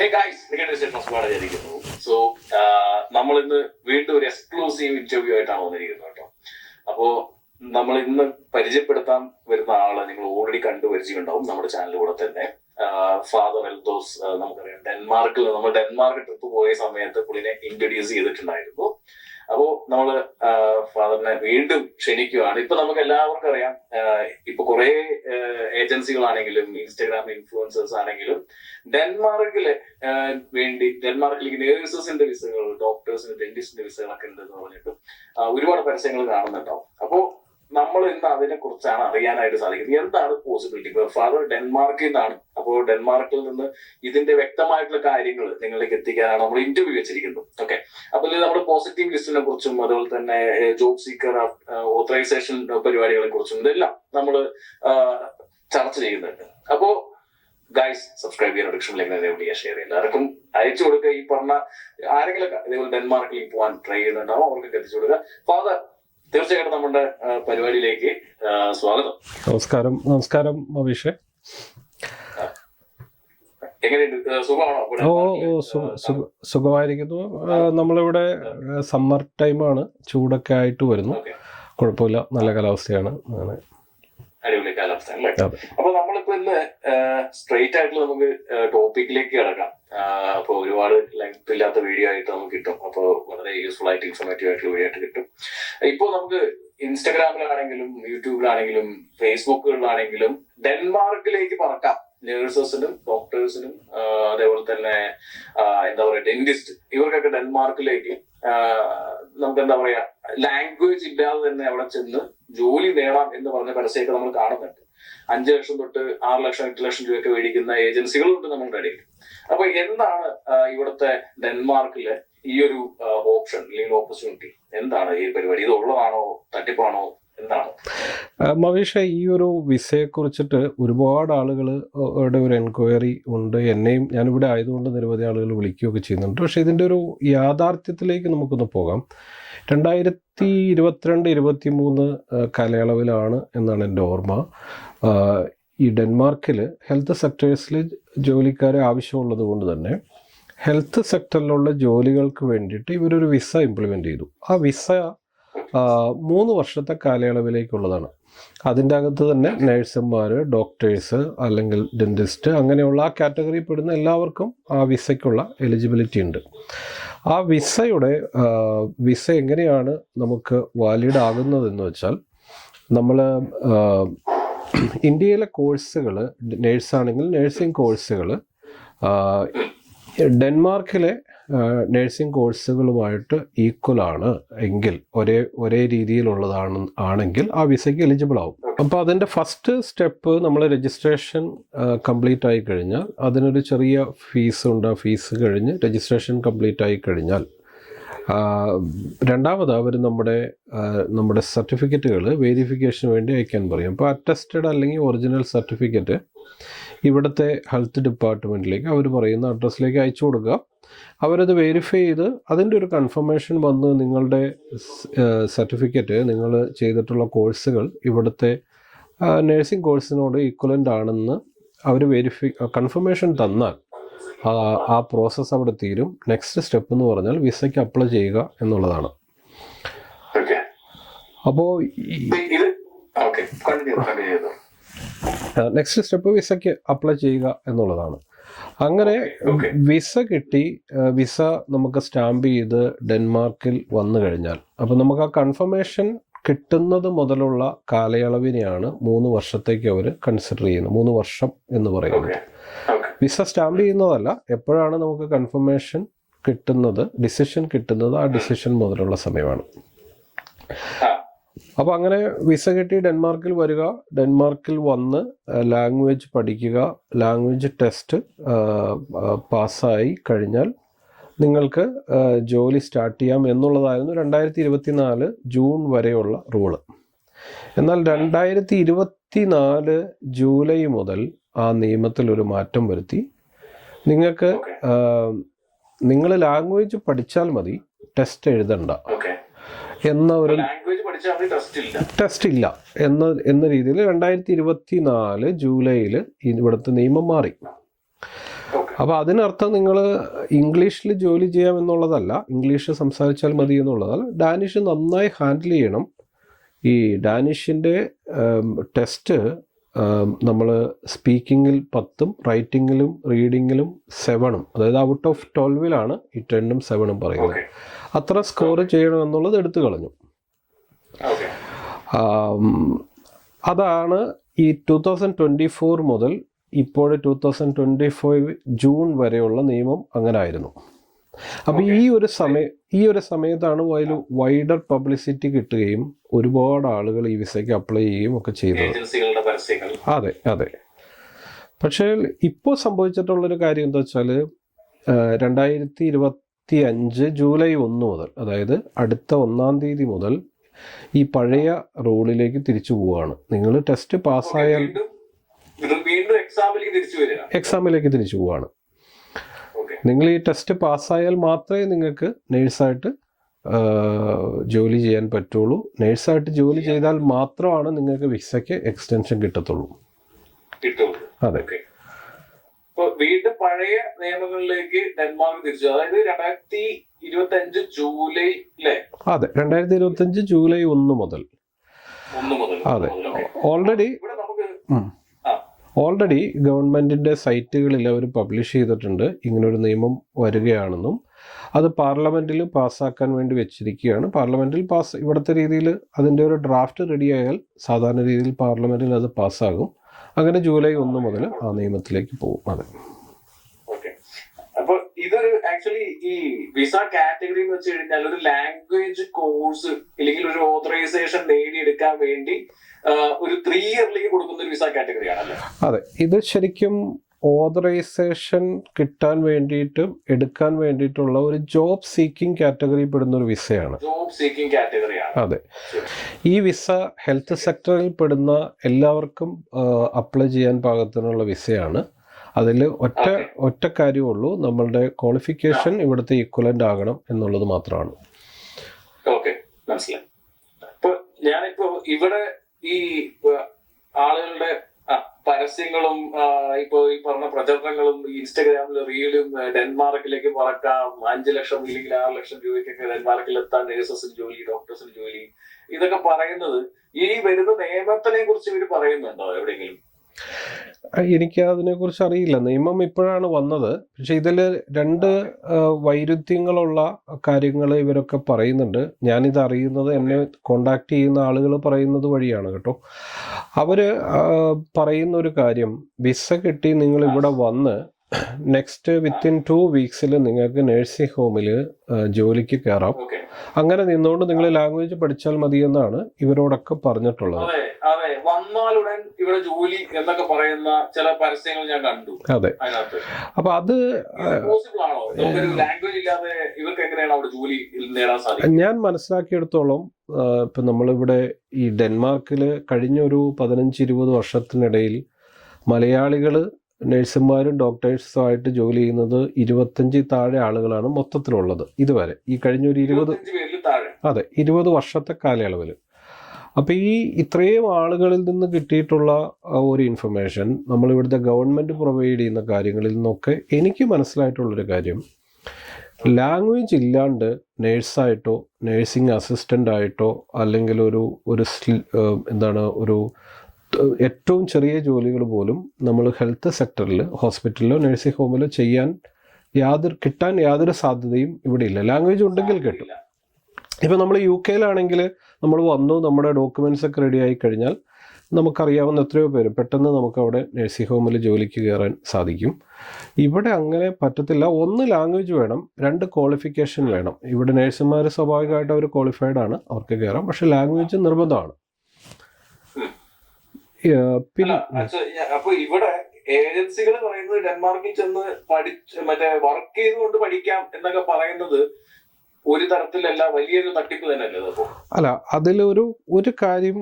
Hey guys നിങ്ങളുടെ വിശേഷം സ്വാഗതമായിരിക്കുന്നു so നമ്മൾ ഇന്ന് വീണ്ടും ഒരു എക്സ്ക്ലൂസീവ് ഇന്റർവ്യൂ ആയിട്ടാണ് വന്നിരിക്കുന്നത് കേട്ടോ. അപ്പോ നമ്മൾ ഇന്ന് പരിചയപ്പെടുത്താൻ വരുന്ന ആളെ നിങ്ങൾ ഓൾറെഡി കണ്ടു പരിചയമുണ്ടാവും നമ്മുടെ ചാനലിലൂടെ തന്നെ. ഫാദർ എൽദോസ് നമുക്കറിയാം. ഡെൻമാർക്കിൽ നമ്മൾ ഡെൻമാർക്ക് ട്രിപ്പ് പോയ സമയത്ത് പുള്ളിനെ ഇൻട്രൊഡ്യൂസ് ചെയ്തിട്ടുണ്ടായിരുന്നു. അപ്പോ നമ്മൾ ഫാദറിനെ വീണ്ടും ക്ഷണിക്കുകയാണ് ഇപ്പൊ നമുക്ക് എല്ലാവർക്കും അറിയാം ഇപ്പൊ കുറെ ഏജൻസികളാണെങ്കിലും ഇൻസ്റ്റാഗ്രാം ഇൻഫ്ലുവൻസേഴ്സ് ആണെങ്കിലും ഡെൻമാർക്കിൽ വേണ്ടി ഡെൻമാർക്കിലേക്ക് നേഴ്സസിന്റെ വിസകൾ ഡോക്ടേഴ്സിന്റെ ഡെന്റിസ്റ്റിന്റെ വിസകളൊക്കെ ഉണ്ടെന്ന് പറഞ്ഞിട്ട് ഒരുപാട് പരസ്യങ്ങൾ കാണുന്നുണ്ടാവും. അപ്പോ നമ്മൾ എന്താ അതിനെ കുറിച്ചാണ് അറിയാനായിട്ട് സാധിക്കുന്നത്? എന്താണ് പോസിബിലിറ്റി ഇപ്പൊ ഫാദർ ഡെൻമാർക്കിൽ നിന്നാണ് അപ്പോൾ ഡെൻമാർക്കിൽ നിന്ന് ഇതിന്റെ വ്യക്തമായിട്ടുള്ള കാര്യങ്ങൾ നിങ്ങളിലേക്ക് എത്തിക്കാനാണ് നമ്മൾ ഇന്റർവ്യൂ വെച്ചിരിക്കുന്നത്. ഓക്കെ അപ്പൊ ഇതിൽ നമ്മൾ പോസിറ്റീവ് ലിസ്റ്റിനെ കുറിച്ചും അതുപോലെ തന്നെ ജോബ് സീക്കർ ഓത്തറൈസേഷൻ പരിപാടികളെ കുറിച്ചും ഇതെല്ലാം നമ്മൾ ചർച്ച ചെയ്യുന്നുണ്ട്. അപ്പോ ഗൈസ് സബ്സ്ക്രൈബ് ചെയ്യാൻ ഡിക്ഷനിലേക്ക് എവിടെയാ ഷെയർ ചെയ്യുക എല്ലാവർക്കും അയച്ചു കൊടുക്കുക. ഈ പറഞ്ഞ ആരെങ്കിലും ഇതേപോലെ ഡെൻമാർക്കിലേക്ക് പോകാൻ ട്രൈ ചെയ്യുന്നുണ്ടാവും അവർക്ക് എത്തിച്ചു കൊടുക്കുക. ഫാദർ തീർച്ചയായിട്ടും നമ്മുടെ പരിപാടിയിലേക്ക് സ്വാഗതം. നമസ്കാരം. നമസ്കാരം അഭിഷേ. ഓ ഓ സുഖമായിരിക്കുന്നു. നമ്മളിവിടെ സമ്മർ ടൈമാണ്. ചൂടൊക്കെ ആയിട്ട് വരുന്നു. കുഴപ്പമില്ല. നല്ല കാലാവസ്ഥയാണ്. അങ്ങനെ അടിപൊളി കാലാവസ്ഥ അല്ലേ. അപ്പൊ നമ്മളിപ്പോ ഇന്ന് സ്ട്രെയിറ്റ് ആയിട്ട് നമുക്ക് ടോപ്പിക്കിലേക്ക് കിടക്കാം. അപ്പൊ ഒരുപാട് ലെങ്ത് ഇല്ലാത്ത വീഡിയോ ആയിട്ട് നമുക്ക് കിട്ടും. അപ്പൊ വളരെ യൂസ്ഫുൾ ആയിട്ട് ഇൻഫോർമേറ്റീവ് ആയിട്ടുള്ള വീഡിയോ ആയിട്ട് കിട്ടും. ഇപ്പൊ നമുക്ക് ഇൻസ്റ്റഗ്രാമിലാണെങ്കിലും യൂട്യൂബിലാണെങ്കിലും ഫേസ്ബുക്കുകളിലാണെങ്കിലും ഡെൻമാർക്കിലേക്ക് പറക്കാം. നേഴ്സസിനും ഡോക്ടേഴ്സിനും അതേപോലെ തന്നെ എന്താ പറയുക ഡെന്റിസ്റ്റ് ഇവർക്കൊക്കെ ഡെൻമാർക്കിലേക്ക് നമുക്ക് എന്താ പറയാ ലാംഗ്വേജ് ഇല്ലാതെ തന്നെ അവിടെ ചെന്ന് ജോലി നേടാം എന്ന് പറഞ്ഞ പരസ്യമൊക്കെ നമ്മൾ കാണുന്നുണ്ട്. അഞ്ച് ലക്ഷം തൊട്ട് ആറ് ലക്ഷം എട്ട് ലക്ഷം രൂപയൊക്കെ മേടിക്കുന്ന ഏജൻസികളുണ്ട് നമ്മുടെ ഇടയിൽ. അപ്പൊ എന്താണ് ഇവിടുത്തെ ഡെൻമാർക്കിലെ ഈ ഒരു ഓപ്ഷൻ അല്ലെങ്കിൽ ഓപ്പർച്യൂണിറ്റി എന്താണ് ഈ പരിപാടി? ഇത് ഉള്ളതാണോ? തട്ടിപ്പാണോ? എന്താണ്? ഈ ഒരു വിസയെ കുറിച്ചിട്ട് ഒരുപാട് ആളുകൾ ഒരു എൻക്വയറി ഉണ്ട്. എന്നെയും ഞാനിവിടെ ആയതുകൊണ്ട് നിരവധി ആളുകൾ വിളിക്കുകയൊക്കെ ചെയ്യുന്നുണ്ട്. പക്ഷേ ഇതിന്റെ ഒരു യാഥാർത്ഥ്യത്തിലേക്ക് നമുക്കൊന്ന് പോകാം. രണ്ടായിരത്തി ഇരുപത്തിരണ്ട് ഇരുപത്തി മൂന്ന് കാലയളവിലാണ് എന്നാണ് എന്റെ ഓർമ്മ. ഈ ഡെൻമാർക്കിൽ ഹെൽത്ത് സെക്ടേഴ്സിൽ ജോലിക്കാരെ ആവശ്യമുള്ളത് കൊണ്ട് തന്നെ ഹെൽത്ത് സെക്ടറിലുള്ള ജോലികൾക്ക് വേണ്ടിയിട്ട് ഇവരൊരു വിസ ഇംപ്ലിമെന്റ് ചെയ്തു. ആ വിസ മൂന്ന് വർഷത്തെ കാലയളവിലേക്കുള്ളതാണ്. അതിന്റെ അകത്ത് തന്നെ നഴ്സുമാർ ഡോക്ടേഴ്സ് അല്ലെങ്കിൽ ഡെന്റിസ്റ്റ് അങ്ങനെയുള്ള ആ കാറ്റഗറിയിൽ പെടുന്ന എല്ലാവർക്കും ആ വിസയ്ക്കുള്ള എലിജിബിലിറ്റി ഉണ്ട്. ആ വിസയുടെ വിസ എങ്ങനെയാണ് നമുക്ക് വാലിഡ് ആകുന്നതെന്ന് വെച്ചാൽ നമ്മൾ ഇന്ത്യയിലെ കോഴ്സുകൾ നേഴ്സാണെങ്കിൽ നേഴ്സിംഗ് കോഴ്സുകൾ ഡെൻമാർക്കിലെ നഴ്സിംഗ് കോഴ്സുകളുമായിട്ട് ഈക്വൽ ആണ്. എങ്കിൽ ഒരേ ഒരേ രീതിയിലുള്ളതാണ് ആണെങ്കിൽ ആ വിസയ്ക്ക് എലിജിബിൾ ആവും. അപ്പോൾ അതിന്റെ ഫസ്റ്റ് സ്റ്റെപ്പ് നമ്മൾ രജിസ്ട്രേഷൻ കംപ്ലീറ്റ് ആയി കഴിഞ്ഞാൽ അതിനൊരു ചെറിയ ഫീസ് ഉണ്ട്. ആ ഫീസ് കഴിഞ്ഞ് രജിസ്ട്രേഷൻ കംപ്ലീറ്റ് ആയി കഴിഞ്ഞാൽ രണ്ടാമത് അവർ നമ്മുടെ നമ്മുടെ സർട്ടിഫിക്കറ്റുകൾ വേരിഫിക്കേഷന് വേണ്ടി അയക്കാൻ പറയും. അപ്പോൾ അറ്റസ്റ്റഡ് അല്ലെങ്കിൽ ഒറിജിനൽ സർട്ടിഫിക്കറ്റ് ഇവിടുത്തെ ഹെൽത്ത് ഡിപ്പാർട്ട്മെന്റിലേക്ക് അവർ പറയുന്ന അഡ്രസ്സിലേക്ക് അയച്ചു കൊടുക്കുക. അവരത് വെരിഫൈ ചെയ്ത് അതിന്റെ ഒരു കൺഫർമേഷൻ വന്ന് നിങ്ങളുടെ സർട്ടിഫിക്കറ്റ് നിങ്ങൾ ചെയ്തിട്ടുള്ള കോഴ്സുകൾ ഇവിടുത്തെ നഴ്സിംഗ് കോഴ്സിനോട് ഈക്വലന്റ് ആണെന്ന് അവർ വെരിഫൈ കൺഫർമേഷൻ തന്നാൽ ആ പ്രോസസ്സ് അവിടെ തീരും. നെക്സ്റ്റ് സ്റ്റെപ്പ് എന്ന് പറഞ്ഞാൽ വിസയ്ക്ക് അപ്ലൈ ചെയ്യുക എന്നുള്ളതാണ്. ഓക്കെ അപ്പോൾ നെക്സ്റ്റ് സ്റ്റെപ്പ് വിസയ്ക്ക് അപ്ലൈ ചെയ്യുക എന്നുള്ളതാണ്. അങ്ങനെ വിസ കിട്ടി വിസ നമുക്ക് സ്റ്റാമ്പ് ചെയ്ത് ഡെൻമാർക്കിൽ വന്നു കഴിഞ്ഞാൽ. അപ്പോൾ നമുക്ക് ആ കൺഫർമേഷൻ കിട്ടുന്നത് മുതലുള്ള കാലയളവിനെയാണ് മൂന്ന് വർഷത്തേക്ക് അവർ കൺസിഡർ ചെയ്യുന്നത്. മൂന്ന് വർഷം എന്ന് പറയുന്നത്. വിസ സ്റ്റാമ്പ് ചെയ്യുന്നതല്ല എപ്പോഴാണ് നമുക്ക് കൺഫർമേഷൻ കിട്ടുന്നത് ഡിസിഷൻ കിട്ടുന്നത് ആ ഡിസിഷൻ മുതലുള്ള സമയമാണ്. അപ്പോൾ അങ്ങനെ വിസ കിട്ടി ഡെൻമാർക്കിൽ വരിക. ഡെൻമാർക്കിൽ വന്ന് ലാംഗ്വേജ് പഠിക്കുക. ലാംഗ്വേജ് ടെസ്റ്റ് പാസ്സായി കഴിഞ്ഞാൽ നിങ്ങൾക്ക് ജോലി സ്റ്റാർട്ട് ചെയ്യാം എന്നുള്ളതായിരുന്നു രണ്ടായിരത്തി ഇരുപത്തി നാല് ജൂൺ വരെയുള്ള റൂൾ. എന്നാൽ രണ്ടായിരത്തി ഇരുപത്തി നാല് ജൂലൈ മുതൽ ആ നിയമത്തിൽ ഒരു മാറ്റം വരുത്തി. നിങ്ങൾക്ക് നിങ്ങൾ ലാംഗ്വേജ് പഠിച്ചാൽ മതി ടെസ്റ്റ് എഴുതണ്ട. എന്ന ഒരു ടെസ്റ്റ് ഇല്ല. എന്ന എന്ന രീതിയിൽ രണ്ടായിരത്തി ഇരുപത്തി നാല് ജൂലൈയിൽ ഇവിടുത്തെ നിയമം മാറി. അപ്പോൾ അതിനർത്ഥം നിങ്ങൾ ഇംഗ്ലീഷിൽ ജോലി ചെയ്യാം എന്നുള്ളതല്ല ഇംഗ്ലീഷ് സംസാരിച്ചാൽ മതി എന്നുള്ളതല്ല ഡാനിഷ് നന്നായി ഹാൻഡിൽ ചെയ്യണം. ഈ ഡാനിഷിന്റെ ടെസ്റ്റ് നമ്മൾ സ്പീക്കിങ്ങിൽ പത്തും റൈറ്റിങ്ങിലും റീഡിങ്ങിലും സെവനും അതായത് ഔട്ട് ഓഫ് ട്വൽവിലാണ് ഈ ടെന്നും സെവനും പറയുന്നത്. അത്ര സ്കോർ ചെയ്യണമെന്നുള്ളത് എടുത്തു കളഞ്ഞു. അതാണ് ഈ ടു തൗസൻഡ് ട്വന്റി ഫോർ മുതൽ ഇപ്പോൾ two thousand twenty five June വരെയുള്ള നിയമം അങ്ങനെ ആയിരുന്നു അപ്പോൾ ഈ ഒരു സമയ ഈ ഒരു സമയത്താണ് അതിൽ വൈഡർ പബ്ലിസിറ്റി കിട്ടുകയും ഒരുപാട് ആളുകൾ ഈ വിസയ്ക്ക് അപ്ലൈ ചെയ്യുകയും ഒക്കെ ചെയ്തത്. അതെ അതെ. പക്ഷേ ഇപ്പോൾ സംഭവിച്ചിട്ടുള്ളൊരു കാര്യം എന്താ വെച്ചാൽ രണ്ടായിരത്തി ഇരുപത്തി അഞ്ച് ജൂലൈ ഒന്ന് മുതൽ അതായത് അടുത്ത ഒന്നാം തീയതി മുതൽ ഈ പഴയ റൂളിലേക്ക് തിരിച്ചു പോവുകയാണ് നിങ്ങൾ ടെസ്റ്റ് പാസ്സായാൽ എക്സാമിലേക്ക് തിരിച്ചു പോവുകയാണ് നിങ്ങൾ ഈ ടെസ്റ്റ് പാസ്സായാൽ മാത്രമേ നിങ്ങൾക്ക് നേഴ്സായിട്ട് ജോലി ചെയ്യാൻ പറ്റുള്ളൂ. നേഴ്സായിട്ട് ജോലി ചെയ്താൽ മാത്രമാണ് നിങ്ങൾക്ക് വിസയ്ക്ക് എക്സ്റ്റൻഷൻ കിട്ടത്തുള്ളൂ. അതെ. വീണ്ടും പഴയ നിയമങ്ങളിലേക്ക് ഡെൻമാർക്ക് തിരിച്ചു. അതായത് രണ്ടായിരത്തി ഇരുപത്തി അഞ്ച് ജൂലൈ അല്ലേ അതെ രണ്ടായിരത്തി ഇരുപത്തി അഞ്ച് ജൂലൈ ഒന്ന് മുതൽ. ഒന്ന് മുതൽ. അതെ. ഓൾറെഡി ഓൾറെഡി ഗവൺമെന്റിന്റെ സൈറ്റുകളിൽ അവർ പബ്ലിഷ് ചെയ്തിട്ടുണ്ട് ഇങ്ങനൊരു നിയമം വരികയാണെന്നും അത് പാർലമെന്റിൽ പാസ്സാക്കാൻ വേണ്ടി വെച്ചിരിക്കുകയാണ്. പാർലമെന്റിൽ പാസ് ഇവിടുത്തെ രീതിയിൽ അതിന്റെ ഒരു ഡ്രാഫ്റ്റ് റെഡിയായാൽ സാധാരണ രീതിയിൽ പാർലമെന്റിൽ അത് പാസ്സാകും. അങ്ങനെ ജൂലൈ ഒന്ന് മുതൽ ആ നിയമത്തിലേക്ക് പോകും. അതെ. ഓക്കെ. അപ്പൊ ഇതൊരു ആക്ച്വലി ഈ വിസ കാറ്റഗറി എന്ന് വെച്ച് കഴിഞ്ഞാൽ ഒരു ലാംഗ്വേജ് കോഴ്സ് അല്ലെങ്കിൽ ഒരു ഓതറൈസേഷൻ നേടിയെടുക്കാൻ വേണ്ടി ഒരു ത്രീ ഇയറിലേക്ക് കൊടുക്കുന്ന ഒരു വിസ കാറ്റഗറി ആണല്ലേ? അതെ. ഇത് ശരിക്കും ഓതറൈസേഷൻ കിട്ടാൻ വേണ്ടിയിട്ട് എടുക്കാൻ വേണ്ടിയിട്ടുള്ള ഒരു ജോബ് സീക്കിംഗ് കാറ്റഗറി പെടുന്ന ഒരു വിസയാണ്. ജോബ് സീക്കിംഗ് കാറ്റഗറിയാണ് അതെ. ഈ വിസ ഹെൽത്ത് സെക്ടറിൽ പെടുന്ന എല്ലാവർക്കും അപ്ലൈ ചെയ്യാൻ പാകത്തിനുള്ള വിസയാണ്. അതിൽ ഒറ്റ. ഒറ്റ കാര്യമുള്ളൂ. നമ്മളുടെ ക്വാളിഫിക്കേഷൻ ഇവിടുത്തെ ഈക്വലന്റ് ആകണം എന്നുള്ളത് മാത്രമാണ്. ഓക്കെ മനസ്സിലായി. ഞാനിപ്പോ ഇവിടെ ഈ ആളുകളുടെ പരസ്യങ്ങളും ഇപ്പൊ ഈ പറഞ്ഞ പ്രചരണങ്ങളും ഇൻസ്റ്റഗ്രാമിൽ റീലും ഡെൻമാർക്കിലേക്ക് പറക്കാം. അഞ്ചു ലക്ഷം ഇല്ലെങ്കിൽ ആറ് ലക്ഷം രൂപയ്ക്കൊക്കെ ഡെൻമാർക്കിൽ എത്താൻ നേഴ്സസിന് ജോലി ഡോക്ടേഴ്സിന് ജോലി. ഇതൊക്കെ പറയുന്നത് ഈ വരുന്ന നിയമത്തിനെ കുറിച്ച് ഇവർ പറയുന്നുണ്ടോ എവിടെയെങ്കിലും? എനിക്ക് അതിനെക്കുറിച്ച് അറിയില്ല. നിയമം ഇപ്പോഴാണ് വന്നത്. പക്ഷെ ഇതിൽ രണ്ട് വൈരുദ്ധ്യങ്ങളുള്ള കാര്യങ്ങൾ ഇവരൊക്കെ പറയുന്നുണ്ട്. ഞാനിത് അറിയുന്നത് എന്നെ കോണ്ടാക്ട് ചെയ്യുന്ന ആളുകൾ പറയുന്നത് വഴിയാണ് കേട്ടോ. അവർ പറയുന്ന ഒരു കാര്യം വിസ കിട്ടി നിങ്ങൾ ഇവിടെ വന്ന് നെക്സ്റ്റ് വിത്തിൻ ടു വീക്സിൽ നിങ്ങൾക്ക് നഴ്സിംഗ് ഹോമിൽ ജോലിക്ക് കയറാം. അങ്ങനെ നിന്നുകൊണ്ട് നിങ്ങൾ ലാംഗ്വേജ് പഠിച്ചാൽ മതിയെന്നാണ് ഇവരോടൊക്കെ പറഞ്ഞിട്ടുള്ളത്. അതെ വന്നാലുടൻ ഇവിടെ ജോലി എന്നൊക്കെ പറയുന്ന ചില പരസ്യങ്ങൾ ഞാൻ കണ്ടു അതെ. അപ്പൊ അത് പോസിബിൾ ആണോ? ലാംഗ്വേജ് ഇല്ലാതെ ഇവർക്ക് എങ്ങനെയാണ് അവിടെ ജോലി നേടാൻ സാധിക്കും ഞാൻ മനസ്സിലാക്കിയെടുത്തോളം ഇപ്പൊ നമ്മളിവിടെ ഈ ഡെൻമാർക്കിൽ കഴിഞ്ഞ ഒരു പതിനഞ്ച് ഇരുപത് വർഷത്തിനിടയിൽ മലയാളികൾ നഴ്സുമാരും ഡോക്ടേഴ്സും ആയിട്ട് ജോലി ചെയ്യുന്നത് ഇരുപത്തഞ്ചിൽ താഴെ ആളുകളാണ് മൊത്തത്തിലുള്ളത് ഇതുവരെ. ഈ കഴിഞ്ഞ ഒരു ഇരുപത് ഇരുപത്തഞ്ച് അതെ ഇരുപത് വർഷത്തെ കാലയളവിൽ അപ്പോൾ ഈ ഇത്രയും ആളുകളിൽ നിന്ന് കിട്ടിയിട്ടുള്ള ഒരു ഇൻഫർമേഷൻ നമ്മൾ ഇവിടുത്തെ ഗവൺമെന്റ് പ്രൊവൈഡ് ചെയ്യുന്ന കാര്യങ്ങളിൽ നിന്നൊക്കെ എനിക്ക് മനസ്സിലായിട്ടുള്ളൊരു കാര്യം. ലാംഗ്വേജ് ഇല്ലാണ്ട് നേഴ്സായിട്ടോ നേഴ്സിംഗ് അസിസ്റ്റന്റ് ആയിട്ടോ അല്ലെങ്കിൽ ഒരു ഒരു എന്താണ് ഒരു ഏറ്റവും ചെറിയ ജോലികൾ പോലും നമ്മൾ ഹെൽത്ത് സെക്ടറിൽ ഹോസ്പിറ്റലിലോ നഴ്സിംഗ് ഹോമിലോ ചെയ്യാൻ യാതൊരു കിട്ടാൻ യാതൊരു സാധ്യതയും ഇവിടെ ഇല്ല. ലാംഗ്വേജ് ഉണ്ടെങ്കിൽ കിട്ടും. ഇപ്പം നമ്മൾ യു കെയിലാണെങ്കിൽ നമ്മൾ വന്നു നമ്മുടെ ഡോക്യുമെന്റ്സ് ഒക്കെ റെഡി ആയി കഴിഞ്ഞാൽ നമുക്കറിയാവുന്ന എത്രയോ പേര് പെട്ടെന്ന് നമുക്ക് അവിടെ നഴ്സിംഗ് ഹോമിൽ ജോലിക്ക് കയറാൻ സാധിക്കും. ഇവിടെ അങ്ങനെ പറ്റത്തില്ല. ഒന്ന് ലാംഗ്വേജ് വേണം രണ്ട് ക്വാളിഫിക്കേഷൻ വേണം. ഇവിടെ നഴ്സുമാർ സ്വാഭാവികമായിട്ട് അവർ ക്വാളിഫൈഡ് ആണ് അവർക്ക് കയറാം പക്ഷെ ലാംഗ്വേജ് നിർബന്ധമാണ്. പിന്നെ ഇവിടെ ഏജൻസികൾ പറയുന്നത് ഡെൻമാർക്കിൽ ചെന്ന് പഠിച്ച് മറ്റേ വർക്ക് ചെയ്തുകൊണ്ട് പഠിക്കാം എന്നൊക്കെ പറയുന്നത് ഒരു തരത്തിലല്ല വലിയൊരു തട്ടിപ്പ് തന്നെയല്ലേ അല്ല അതിലൊരു ഒരു കാര്യം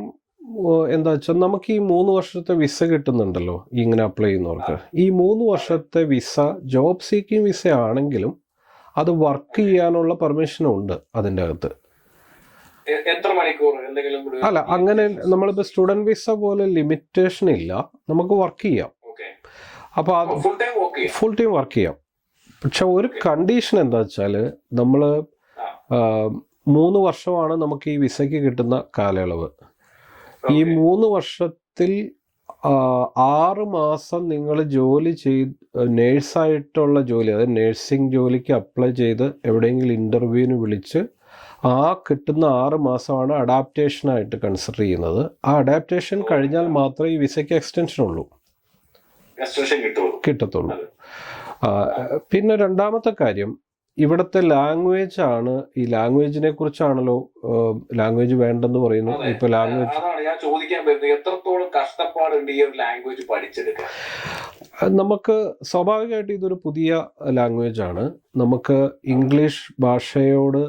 എന്താ വെച്ചാൽ നമുക്ക് ഈ മൂന്ന് വർഷത്തെ വിസ കിട്ടുന്നുണ്ടല്ലോ ഇങ്ങനെ അപ്ലൈ ചെയ്യുന്നവർക്ക്. ഈ മൂന്ന് വർഷത്തെ വിസ ജോബ് സീക്കിംഗ് വിസ ആണെങ്കിലും അത് വർക്ക് ചെയ്യാനുള്ള പെർമിഷനും ഉണ്ട് അതിന്റെ അകത്ത്. എത്ര മണിക്കൂർ എന്തെങ്കിലും അല്ല അങ്ങനെ നമ്മളിപ്പോൾ സ്റ്റുഡന്റ് വിസ പോലെ ലിമിറ്റേഷൻ ഇല്ല നമുക്ക് വർക്ക് ചെയ്യാം. അപ്പൊ അപ്പോൾ ഫുൾ ടൈം വർക്ക് ചെയ്യാം. പക്ഷെ ഒരു കണ്ടീഷൻ എന്താ വെച്ചാൽ നമ്മൾ. മൂന്ന് വർഷമാണ് നമുക്ക് ഈ വിസയ്ക്ക് കിട്ടുന്ന കാലയളവ്. ഈ മൂന്ന് വർഷത്തിൽ ആറ് മാസം നിങ്ങൾ ജോലി ചെയ്ത് നേഴ്സായിട്ടുള്ള ജോലി അതായത് നേഴ്സിംഗ് ജോലിക്ക് അപ്ലൈ ചെയ്ത് എവിടെയെങ്കിലും ഇന്റർവ്യൂവിന് വിളിച്ച് ആ കിട്ടുന്ന ആറ് മാസമാണ് അഡാപ്റ്റേഷനായിട്ട് കൺസിഡർ ചെയ്യുന്നത്. ആ അഡാപ്റ്റേഷൻ കഴിഞ്ഞാൽ മാത്രമേ ഈ വിസയ്ക്ക് എക്സ്റ്റൻഷൻ ഉള്ളൂ കിട്ടത്തുള്ളൂ. പിന്നെ രണ്ടാമത്തെ കാര്യം ഇവിടുത്തെ ലാംഗ്വേജ് ആണ് ഈ ലാംഗ്വേജിനെ കുറിച്ചാണല്ലോ ലാംഗ്വേജ് വേണ്ടെന്ന് പറയുന്നു. ഇപ്പൊ ലാംഗ്വേജ് ഞാൻ ചോദിക്കാൻ വരുന്നത്. എത്രത്തോളം കഷ്ടപ്പാടുണ്ട് ഈ ഒരു ലാംഗ്വേജ് പഠിച്ചെടുക്കാൻ? നമുക്ക് സ്വാഭാവികമായിട്ട് ഇതൊരു പുതിയ ലാംഗ്വേജ് ആണ്. നമുക്ക് ഇംഗ്ലീഷ് ഭാഷയോട്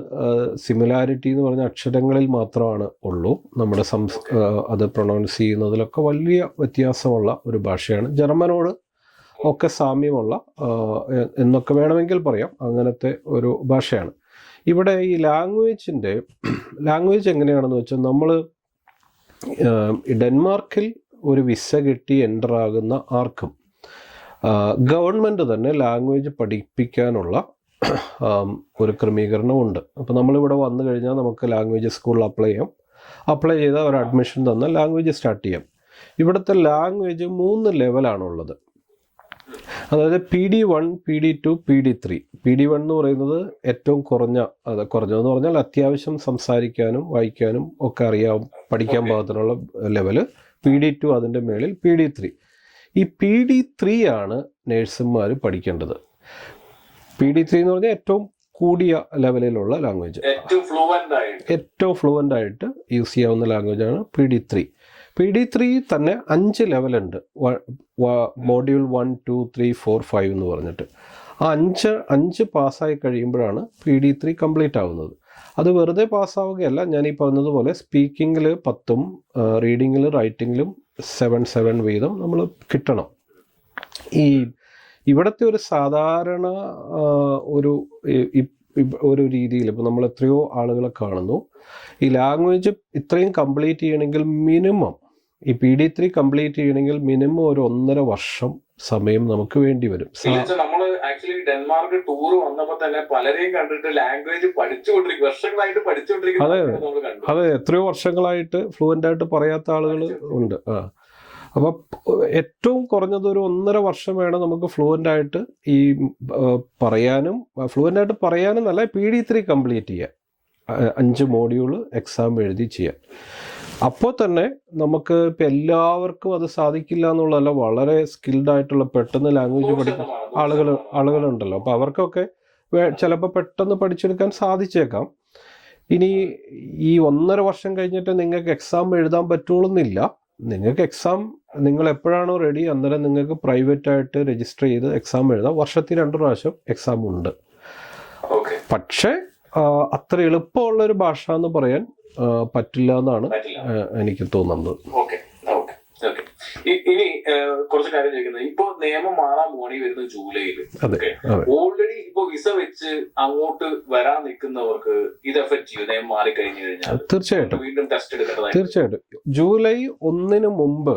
സിമിലാരിറ്റി എന്ന് പറഞ്ഞ അക്ഷരങ്ങളിൽ മാത്രമാണ് ഉള്ളൂ. നമ്മുടെ സംസ് അത് പ്രൊണൗൺസ് ചെയ്യുന്നതിലൊക്കെ വലിയ വ്യത്യാസമുള്ള ഒരു ഭാഷയാണ്. ജർമ്മനോട് ഒക്കെ സാമ്യമുള്ള എന്നൊക്കെ വേണമെങ്കിൽ പറയാം. അങ്ങനത്തെ ഒരു ഭാഷയാണ്. ഇവിടെ ഈ ലാംഗ്വേജിന്റെ ലാംഗ്വേജ് എങ്ങനെയാണെന്ന് വെച്ചാൽ നമ്മൾ ഡെൻമാർക്കിൽ ഒരു വിസ കിട്ടി എന്റർ ആകുന്ന ആർക്കും ഗവൺമെന്റ് തന്നെ ലാംഗ്വേജ് പഠിപ്പിക്കാനുള്ള ഒരു ക്രമീകരണമുണ്ട് അപ്പോൾ നമ്മളിവിടെ വന്നു കഴിഞ്ഞാൽ നമുക്ക് ലാംഗ്വേജ് സ്കൂളിൽ അപ്ലൈ ചെയ്യാം. അപ്ലൈ ചെയ്താൽ ഒരു അഡ്മിഷൻ തന്നാൽ ലാംഗ്വേജ് സ്റ്റാർട്ട് ചെയ്യാം. ഇവിടുത്തെ ലാംഗ്വേജ് മൂന്ന് ലെവലാണുള്ളത് അതായത് P D one P D two P D three. P D one എന്ന് പറയുന്നത് ഏറ്റവും കുറഞ്ഞ അത് കുറഞ്ഞതെന്ന് പറഞ്ഞാൽ അത്യാവശ്യം സംസാരിക്കാനും വായിക്കാനും ഒക്കെ അറിയാം പഠിക്കാൻ. പാകത്തിനുള്ള ലെവൽ. പി ഡി ടു അതിന്റെ മേളിൽ പി ഡി ത്രീ. ഈ പി ഡി ത്രീ ആണ് നേഴ്സുമാർ പഠിക്കേണ്ടത്. പി ഡി ത്രീ എന്ന് പറഞ്ഞാൽ ഏറ്റവും കൂടിയ ലെവലിലുള്ള ലാംഗ്വേജ്. ഏറ്റവും ഫ്ലുവന്റ് ആയിട്ട്. യൂസ് ചെയ്യാവുന്ന ലാംഗ്വേജാണ് P D three. P D three തന്നെ അഞ്ച് ലെവലുണ്ട്. Module one two three four five എന്ന് പറഞ്ഞിട്ട്. ആ അഞ്ച് അഞ്ച് പാസ്സായി കഴിയുമ്പോഴാണ് പി ഡി ത്രീ കംപ്ലീറ്റ് ആവുന്നത്. അത് വെറുതെ പാസ്സാവുകയല്ല ഞാൻ ഈ പറഞ്ഞതുപോലെ സ്പീക്കിങ്ങിൽ പത്തും റീഡിങ്ങിൽ റൈറ്റിങ്ങിലും സെവൻ സെവൻ വീതം നമ്മൾ കിട്ടണം. ഈ ഇവിടുത്തെ ഒരു സാധാരണ ഒരു ഒരു രീതിയിൽ ഇപ്പോൾ നമ്മൾ എത്രയോ ആളുകളെ കാണുന്നു. ഈ ലാംഗ്വേജ് ഇത്രയും കംപ്ലീറ്റ് ചെയ്യണമെങ്കിൽ മിനിമം ഈ പി ഡി ത്രീ കംപ്ലീറ്റ് ചെയ്യണമെങ്കിൽ മിനിമം ഒരു ഒന്നര വർഷം സമയം നമുക്ക് വേണ്ടി വരും. നമ്മൾ ആക്ച്വലി ഡെൻമാർക്ക് ടൂർ വന്നപ്പോ തന്നെ പലരെയും കണ്ടിട്ട് ലാംഗ്വേജ് പഠിച്ചുകൊണ്ടിരിക്കും വർഷങ്ങളായിട്ട് പഠിച്ചുകൊണ്ടിരിക്കുന്ന അതെ. എത്രയോ വർഷങ്ങളായിട്ട് ഫ്ലുവന്റ് ആയിട്ട് പറയാത്ത ആളുകൾ ഉണ്ട്. ആ. അപ്പോൾ ഏറ്റവും കുറഞ്ഞത് ഒരു ഒന്നര വർഷം വേണം നമുക്ക് ഫ്ലുവന്റ് ആയിട്ട് ഈ പറയാനും ഫ്ലുവന്റ് ആയിട്ട് പറയാനും നല്ല പി ഡി ത്രീ കംപ്ലീറ്റ് ചെയ്യാൻ. അഞ്ച് മോഡ്യൂൾ എക്സാം എഴുതി ചെയ്യാൻ. അപ്പോൾ തന്നെ നമുക്ക് ഇപ്പം എല്ലാവർക്കും അത് സാധിക്കില്ല എന്നുള്ളതല്ല വളരെ സ്കിൽഡ് ആയിട്ടുള്ള പെട്ടെന്ന് ലാംഗ്വേജ് പഠിക്കുന്ന ആളുകൾ ആളുകളുണ്ടല്ലോ. അപ്പോൾ അവർക്കൊക്കെ ചിലപ്പോൾ പെട്ടെന്ന് പഠിച്ചെടുക്കാൻ സാധിച്ചേക്കാം. ഇനി ഈ ഒന്നര വർഷം കഴിഞ്ഞിട്ട് നിങ്ങൾക്ക് എക്സാം എഴുതാൻ പറ്റുള്ളൂന്നില്ല നിങ്ങൾക്ക് എക്സാം നിങ്ങൾ എപ്പോഴാണോ റെഡി അന്നേരം നിങ്ങൾക്ക് പ്രൈവറ്റ് ആയിട്ട് രജിസ്റ്റർ ചെയ്ത് എക്സാം എഴുതാം. വർഷത്തിൽ രണ്ട് പ്രാവശ്യം എക്സാം ഉണ്ട്. പക്ഷേ അത്ര എളുപ്പമുള്ള ഒരു ഭാഷ എന്ന് പറയാൻ പറ്റില്ല എന്നാണ് എനിക്ക് തോന്നുന്നത്. ഇനി കുറച്ച് കാര്യം ചോദിക്കുന്നത്. ഇപ്പൊ നിയമം മാറാൻ പോണി വരുന്ന ജൂലൈയിൽ ഓൾറെഡി ഇപ്പൊ വിസ വെച്ച് അങ്ങോട്ട് വരാൻ നിൽക്കുന്നവർക്ക് ഇത് എഫക്ട് ചെയ്യും? നിയമം മാറി കഴിഞ്ഞു കഴിഞ്ഞാൽ തീർച്ചയായിട്ടും. വീണ്ടും ടെസ്റ്റ് എടുക്കേണ്ടതായി തീർച്ചയായിട്ടും. ജൂലൈ ഒന്നിന് മുമ്പ്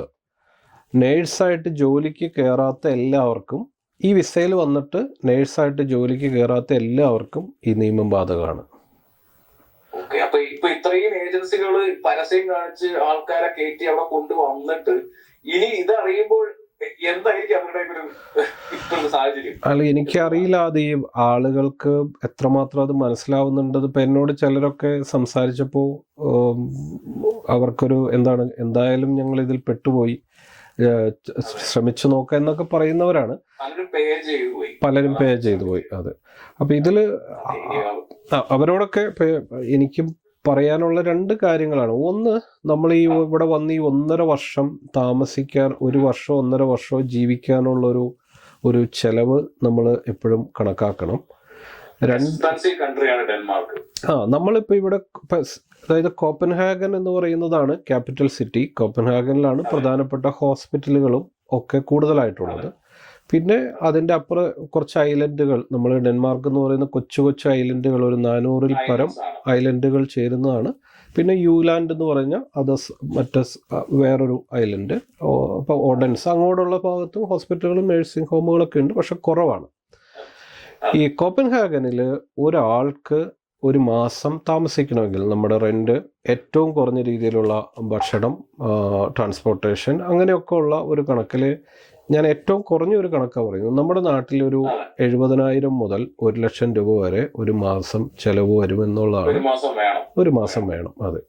നേഴ്സായിട്ട് ജോലിക്ക് കയറാത്ത എല്ലാവർക്കും ഈ വിസയിൽ വന്നിട്ട് നേഴ്സായിട്ട് ജോലിക്ക് കയറാത്ത എല്ലാവർക്കും ഈ നിയമം ബാധകമാണ് അപ്പൊ ഏജൻസികൾ പരസ്യം കാണിച്ച് ആൾക്കാരെ കയറ്റി അവിടെ കൊണ്ടുവന്നിട്ട് ഇനി ഇതറിയുമ്പോൾ അല്ല എനിക്കറിയില്ല അത് ഈ ആളുകൾക്ക് എത്രമാത്രം അത് മനസ്സിലാവുന്നുണ്ട്. ഇപ്പൊ എന്നോട് ചിലരൊക്കെ സംസാരിച്ചപ്പോ അവർക്കൊരു എന്താണ് എന്തായാലും ഞങ്ങൾ ഇതിൽ പെട്ടുപോയി. ശ്രമിച്ചു നോക്ക എന്നൊക്കെ പറയുന്നവരാണ്. പലരും പേ ചെയ്തു പോയി. അതെ. അപ്പം ഇതിൽ അവരോടൊക്കെ എനിക്കും പറയാനുള്ള രണ്ട് കാര്യങ്ങളാണ്. ഒന്ന് നമ്മൾ ഈ ഇവിടെ വന്ന് ഈ ഒന്നര വർഷം താമസിക്കാൻ ഒരു വർഷം ഒന്നര വർഷം ജീവിക്കാനുള്ള ഒരു ഒരു ചെലവ് നമ്മൾ എപ്പോഴും കണക്കാക്കണം. രണ്ട് ആ നമ്മളിപ്പോൾ ഇവിടെ അതായത് കോപ്പൻഹാഗൻ എന്ന് പറയുന്നതാണ് ക്യാപിറ്റൽ സിറ്റി. കോപ്പൻഹാഗനിലാണ് പ്രധാനപ്പെട്ട ഹോസ്പിറ്റലുകളും ഒക്കെ കൂടുതലായിട്ടുള്ളത്. പിന്നെ അതിന്റെ അപ്പുറം കുറച്ച് ഐലൻഡുകൾ നമ്മൾ ഡെൻമാർക്ക് എന്ന് പറയുന്ന കൊച്ചു കൊച്ചു ഐലൻഡുകൾ ഒരു നാനൂറിൽ പരം ഐലൻഡുകൾ ചേരുന്നതാണ്. പിന്നെ യൂലാൻഡ് എന്ന് പറഞ്ഞ അത് മറ്റ വേറൊരു ഐലൻഡ് അപ്പോൾ ഓഡൻസ് അങ്ങോട്ടുള്ള ഭാഗത്തും ഹോസ്പിറ്റലുകളും നഴ്സിംഗ് ഹോമുകളൊക്കെ ഉണ്ട് പക്ഷെ കുറവാണ്. ഈ കോപ്പൻഹാഗനിൽ ഒരാൾക്ക് ഒരു മാസം താമസിക്കണമെങ്കിൽ നമ്മുടെ റെന്റ് ഏറ്റവും കുറഞ്ഞ രീതിയിലുള്ള ഭക്ഷണം ട്രാൻസ്പോർട്ടേഷൻ അങ്ങനെയൊക്കെ ഉള്ള ഒരു കണക്കിൽ ഞാൻ ഏറ്റവും കുറഞ്ഞ ഒരു കണക്കാണ് പറയുന്നത്. നമ്മുടെ നാട്ടിലൊരു എഴുപതിനായിരം മുതൽ ഒരു ലക്ഷം രൂപ വരെ ഒരു മാസം ചെലവ് വരുമെന്നുള്ളതാണ് ഒരു മാസം വേണം. ഒരു അതെ.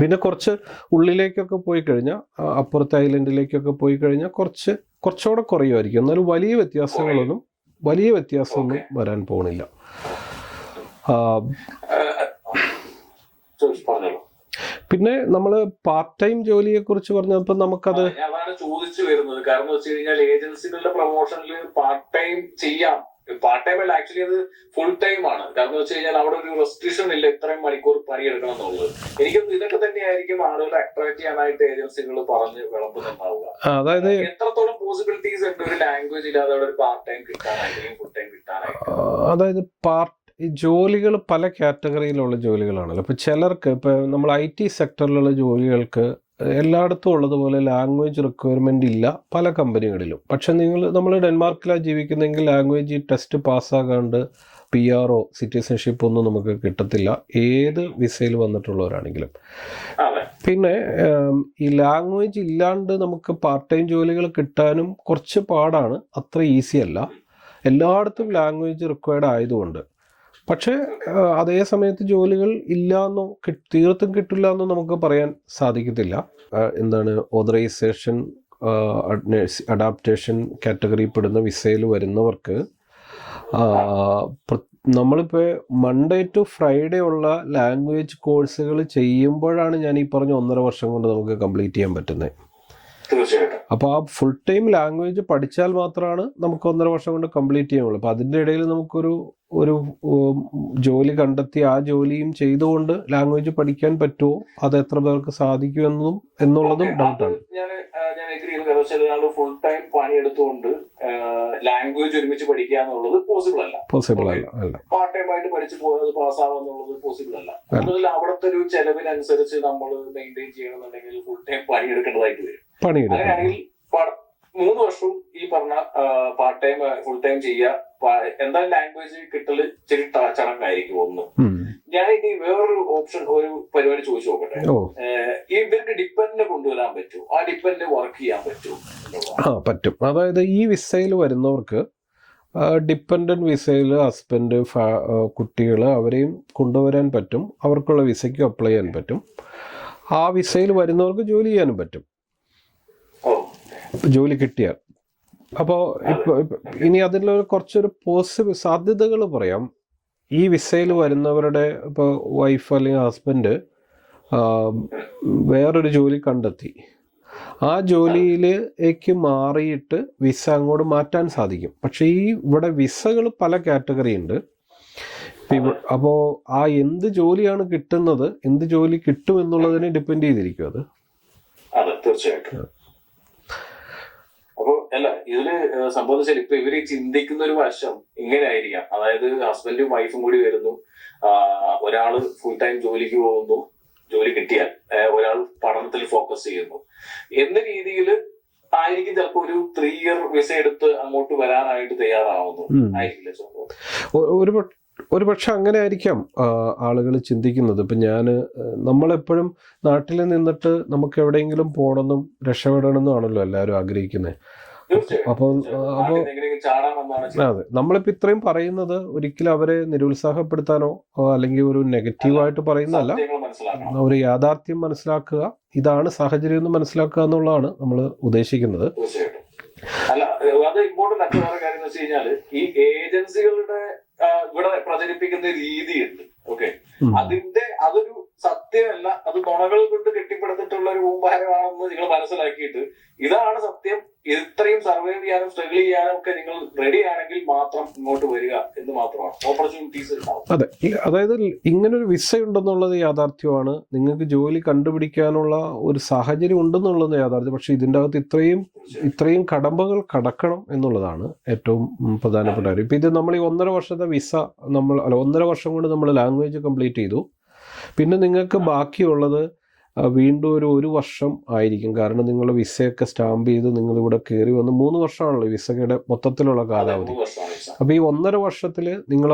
പിന്നെ കുറച്ച് ഉള്ളിലേക്കൊക്കെ പോയി കഴിഞ്ഞാൽ അപ്പുറത്തെ ഐലൻഡിലേക്കൊക്കെ പോയി കഴിഞ്ഞാൽ കുറച്ച് കുറച്ചുകൂടെ കുറയുമായിരിക്കും. എന്നാലും വലിയ വ്യത്യാസങ്ങളൊന്നും വലിയ വ്യത്യാസമൊന്നും വരാൻ പോണില്ല. പിന്നെ നമ്മൾ പാർട്ട് ടൈം ജോലിയെ കുറിച്ച് പറഞ്ഞപ്പോൾ നമുക്കത് അതാണ് ചോദിച്ചു വരുന്നത്. കാരണം വെച്ച് കഴിഞ്ഞാൽ ഏജൻസികളുടെ പ്രൊമോഷനിൽ പാർട്ട് ടൈം ചെയ്യാം. പാർട്ട് ടൈം അല്ല ആക്ച്വലി അത് ഫുൾ ടൈം ആണ്. കാരണം വെച്ച് കഴിഞ്ഞാൽ അവിടെ ഒരു റെസ്ട്രിക്ഷൻ ഇല്ല ഇത്രയും മണിക്കൂർ പണിയെടുക്കണം എന്നുള്ളത്. എനിക്ക് ഇതൊക്കെ തന്നെയായിരിക്കും ആളുകളെ അട്രാക്ട് ചെയ്യാനായിട്ട് ഏജൻസികൾ പറഞ്ഞ് വിളമ്പുന്നുണ്ടാവുക. അതായത് എത്രത്തോളം പോസിബിലിറ്റീസ് ഉണ്ട് ഒരു ലാംഗ്വേജ് ഇല്ലാതെ അവിടെ ഒരു പാർട്ട് ടൈം കിട്ടാനായിട്ട് ഫുൾ ടൈം കിട്ടാനായിട്ട്? അതായത് പാർട്ട് ജോലികൾ പല കാറ്റഗറിയിലുള്ള ജോലികളാണല്ലോ. ഇപ്പോൾ ചിലർക്ക് ഇപ്പോൾ നമ്മൾ ഐ ടി സെക്ടറിലുള്ള ജോലികൾക്ക് എല്ലായിടത്തും ഉള്ളതുപോലെ ലാംഗ്വേജ് റിക്വയർമെന്റ് ഇല്ല പല കമ്പനികളിലും. പക്ഷേ നിങ്ങൾ നമ്മൾ ഡെൻമാർക്കിലാണ് ജീവിക്കുന്നെങ്കിൽ ലാംഗ്വേജ് ടെസ്റ്റ് പാസ്സാകാണ്ട് പി ആർ ഒ സിറ്റിസൺഷിപ്പ് ഒന്നും നമുക്ക് കിട്ടത്തില്ല. ഏത് വിസയിൽ വന്നിട്ടുള്ളവരാണെങ്കിലും. പിന്നെ ഈ ലാംഗ്വേജ് ഇല്ലാണ്ട് നമുക്ക് പാർട്ട് ടൈം ജോലികൾ കിട്ടാനും കുറച്ച് പാടാണ്. അത്ര ഈസി അല്ല. എല്ലായിടത്തും ലാംഗ്വേജ് റിക്വയർഡ് ആയതുകൊണ്ട്. പക്ഷേ അതേ സമയത്ത് ജോലികൾ ഇല്ല എന്നോ തീർത്തും കിട്ടില്ല എന്നോ നമുക്ക് പറയാൻ സാധിക്കത്തില്ല. എന്താണ് ഓതറൈസേഷൻ അഡാപ്റ്റേഷൻ കാറ്റഗറി പെടുന്ന വിസയിൽ വരുന്നവർക്ക് നമ്മളിപ്പോൾ മൺഡേ ടു ഫ്രൈഡേ ഉള്ള ലാംഗ്വേജ് കോഴ്സുകൾ ചെയ്യുമ്പോഴാണ് ഞാൻ ഈ പറഞ്ഞ ഒന്നര വർഷം കൊണ്ട് നമുക്ക് കംപ്ലീറ്റ് ചെയ്യാൻ പറ്റുന്നത്. തീർച്ചയായിട്ടും. അപ്പോൾ ആ ഫുൾ ടൈം ലാംഗ്വേജ് പഠിച്ചാൽ മാത്രമാണ് നമുക്ക് ഒന്നര വർഷം കൊണ്ട് കംപ്ലീറ്റ് ചെയ്യാൻ അപ്പോൾ അതിന്റെ ഇടയിൽ നമുക്കൊരു ഒരു ജോലി കണ്ടെത്തി ആ ജോലിയും ചെയ്തുകൊണ്ട് ലാംഗ്വേജ് പഠിക്കാൻ പറ്റുമോ? അത് എത്ര പേർക്ക് സാധിക്കുമെന്നും എന്നുള്ളതും ഡൗട്ട് ആണ്. ഞാൻ ഞാൻ എഗ്രി ചെയ്യുന്നു ഫുൾ ടൈം പണിയെടുത്തുകൊണ്ട് ലാംഗ്വേജ് ഒരുമിച്ച് പഠിക്കുക എന്നുള്ളത് പോസിബിൾ അല്ല. പോസിബിൾ അല്ല അല്ല. പാർട്ട് ടൈം ആയിട്ട് പഠിച്ചു പോകുന്നത് പാസ്സാവുക എന്നുള്ളത് പോസിബിൾ അല്ല. കൂടുതൽ അവിടുത്തെ ഒരു ചെലവിനനുസരിച്ച് നമ്മൾ മെയിന്റെയിൻ ചെയ്യണമെന്നുണ്ടെങ്കിൽ ഫുൾ ടൈം പണിയെടുക്കേണ്ടതായിട്ട് വരും. അങ്ങനെയാണെങ്കിൽ മൂന്ന് വർഷവും ഈ പറഞ്ഞ പാർട്ട് ടൈം ഫുൾ ടൈം ചെയ്യുക എന്താ ലാംഗ്വേജ് കിട്ടൽ ചെറിയ ചടങ്ങായിരിക്കും ഒന്ന്. ഞാൻ ഇനി വേറൊരു ഓപ്ഷൻ ഒരു പരിപാടി ചോദിച്ചു നോക്കട്ടെ. ഇവർക്ക് ഡിപ്പെൻഡിനെ കൊണ്ടുവരാൻ പറ്റും ആ ഡിപ്പെൻഡിനെ വർക്ക് ചെയ്യാൻ പറ്റും ആ പറ്റും. അതായത് ഈ വിസയിൽ വരുന്നവർക്ക് ഡിപ്പെൻഡന്റ് വിസയിൽ ഹസ്ബൻഡ് കുട്ടികൾ അവരെയും കൊണ്ടുവരാൻ പറ്റും. അവർക്കുള്ള വിസയ്ക്ക് അപ്ലൈ ചെയ്യാൻ പറ്റും. ആ വിസയിൽ വരുന്നവർക്ക് ജോലി ചെയ്യാനും പറ്റും. ജോലി കിട്ടിയാൽ. അപ്പോൾ ഇപ്പോൾ ഇനി അതിലൊരു കുറച്ചൊരു പോസിബിൾ സാധ്യതകൾ പറയാം. ഈ വിസയിൽ വരുന്നവരുടെ ഇപ്പോൾ വൈഫ് അല്ലെങ്കിൽ ഹസ്ബൻഡ് വേറൊരു ജോലി കണ്ടെത്തി. ആ ജോലിയിലേക്ക് മാറിയിട്ട് വിസ അങ്ങോട്ട് മാറ്റാൻ സാധിക്കും. പക്ഷേ ഈ ഇവിടെ വിസകൾ പല കാറ്റഗറി ഉണ്ട്. അപ്പോൾ ആ എന്ത് ജോലിയാണ് കിട്ടുന്നത് എന്ത് ജോലി കിട്ടും എന്നുള്ളതിനെ ഡിപ്പെൻഡ് ചെയ്തിരിക്കും അത് തീർച്ചയായിട്ടും. അല്ല ഇതിൽ സംഭവം വെച്ചാൽ ഇപ്പൊ ഇവർ ചിന്തിക്കുന്ന ഒരു വശം ഇങ്ങനെ ആയിരിക്കാം അതായത് ഹസ്ബൻഡും വൈഫും കൂടി വരുന്നു. ഒരാൾ ഫുൾ ടൈം ജോലിക്ക് പോകുന്നു. ജോലി കിട്ടിയാൽ ഒരാൾ പഠനത്തിൽ ഫോക്കസ് ചെയ്യുന്നു. എന്ന രീതിയിൽ ആയിരിക്കും ചിലപ്പോ ഒരു ത്രീ ഇയർ വിസ എടുത്ത് അങ്ങോട്ട് വരാനായിട്ട് തയ്യാറാവുന്നു. ആയിരിക്കില്ല ഒരു ഒരു പക്ഷെ അങ്ങനെ ആയിരിക്കാം ആളുകൾ ചിന്തിക്കുന്നത്. ഇപ്പം ഞാൻ നമ്മളെപ്പോഴും നാട്ടിൽ നിന്നിട്ട് നമുക്ക് എവിടെയെങ്കിലും പോകണമെന്നും രക്ഷപ്പെടണമെന്നും ആണല്ലോ എല്ലാവരും ആഗ്രഹിക്കുന്നത് അപ്പോൾ. അതെ നമ്മളിപ്പോൾ ഇത്രയും പറയുന്നത് ഒരിക്കലും അവരെ നിരുത്സാഹപ്പെടുത്താനോ അല്ലെങ്കിൽ ഒരു നെഗറ്റീവായിട്ട് പറയുന്നതല്ല. ഒരു യാഥാർത്ഥ്യം മനസ്സിലാക്കുക. ഇതാണ് സാഹചര്യം എന്ന് മനസ്സിലാക്കുക എന്നുള്ളതാണ് നമ്മൾ ഉദ്ദേശിക്കുന്നത്. അല്ല അത് ആയിട്ടുള്ള കാര്യം എന്ന് വെച്ച് ഈ ഏജൻസികളുടെ ഇവിടെ പ്രചരിപ്പിക്കുന്ന രീതിയുണ്ട്. ഓക്കെ. അതിന്റെ അതൊരു സത്യമല്ല അത് നുണകൾ കൊണ്ട് കെട്ടിപ്പടുത്തിട്ടുള്ള ഒരു കൂമ്പാരമാണെന്ന് നിങ്ങൾ മനസ്സിലാക്കിയിട്ട് ഇതാണ് സത്യം. ഇത്രയും സർവൈവ് ചെയ്യാനും സ്ട്രഗിൾ ചെയ്യാനും ഒക്കെ നിങ്ങൾ റെഡി ആണെങ്കിൽ മാത്രം ഇങ്ങോട്ട് വരിക എന്ന് മാത്രമാണ്. ഓപ്പർച്യൂണിറ്റീസ് ഉണ്ടാവും. അതെ അതായത് ഇങ്ങനെ ഒരു വിസ ഉണ്ടെന്നുള്ളത് യാഥാർത്ഥ്യമാണ്. നിങ്ങൾക്ക് ജോലി കണ്ടുപിടിക്കാനുള്ള ഒരു സാഹചര്യം ഉണ്ടെന്നുള്ളത് യാഥാർത്ഥ്യം. പക്ഷെ ഇതിന്റെ അകത്ത് ഇത്രയും ഇത്രയും കടമ്പകൾ കടക്കണം എന്നുള്ളതാണ് ഏറ്റവും പ്രധാനപ്പെട്ട കാര്യം. ഇപ്പം ഇത് നമ്മൾ ഈ ഒന്നര വർഷത്തെ വിസ നമ്മൾ അല്ല ഒന്നര വർഷം കൊണ്ട് നമ്മൾ ലാംഗ്വേജ് കംപ്ലീറ്റ് ചെയ്തു. പിന്നെ നിങ്ങൾക്ക് ബാക്കിയുള്ളത് വീണ്ടും ഒരു ഒരു വർഷം ആയിരിക്കും. കാരണം നിങ്ങൾ വിസയൊക്കെ സ്റ്റാമ്പ് ചെയ്ത് നിങ്ങൾ ഇവിടെ കയറി വന്ന് മൂന്ന് വർഷമാണല്ലോ വിസയുടെ മൊത്തത്തിലുള്ള കാലാവധി. അപ്പോൾ ഈ ഒന്നര വർഷത്തിൽ നിങ്ങൾ